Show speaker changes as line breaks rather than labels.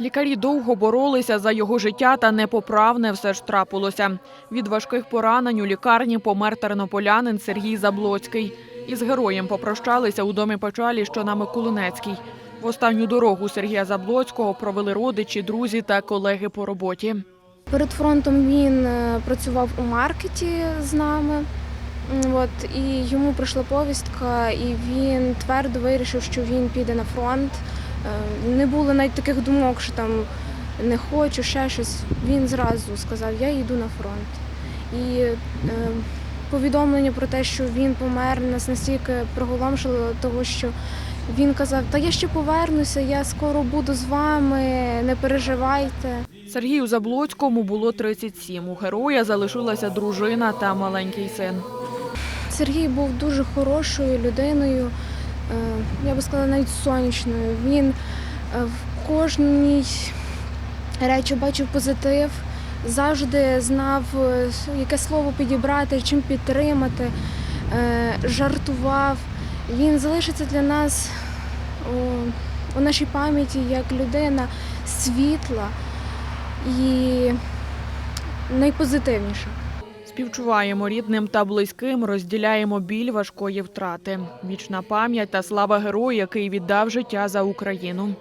Лікарі довго боролися за його життя, та непоправне все ж трапилося. Від важких поранень у лікарні помер тернополянин Сергій Заблоцький. Із героєм попрощалися у домі печалі, що на Миколинецькій. В останню дорогу Сергія Заблоцького провели родичі, друзі та колеги по роботі.
Перед фронтом він е, працював у маркеті з нами. От, і йому прийшла повістка, і він твердо вирішив, що він піде на фронт. Е, Не було навіть таких думок, що там не хочу, ще щось. Він зразу сказав, я йду на фронт. І е, повідомлення про те, що він помер, нас настільки приголомшило, того що він казав, та я ще повернуся, я скоро буду з вами, не переживайте.
Сергію Заблоцькому було 37. У героя залишилася дружина та маленький син.
Сергій був дуже хорошою людиною, я би сказала, навіть сонячною. Він е, в кожній речі бачив позитив, завжди знав, е, яке слово підібрати, чим підтримати, е, жартував. Він залишиться для нас у нашій пам'яті як людина світла і найпозитивніша.
Співчуваємо рідним та близьким, розділяємо біль важкої втрати. Вічна пам'ять та слава герою, який віддав життя за Україну.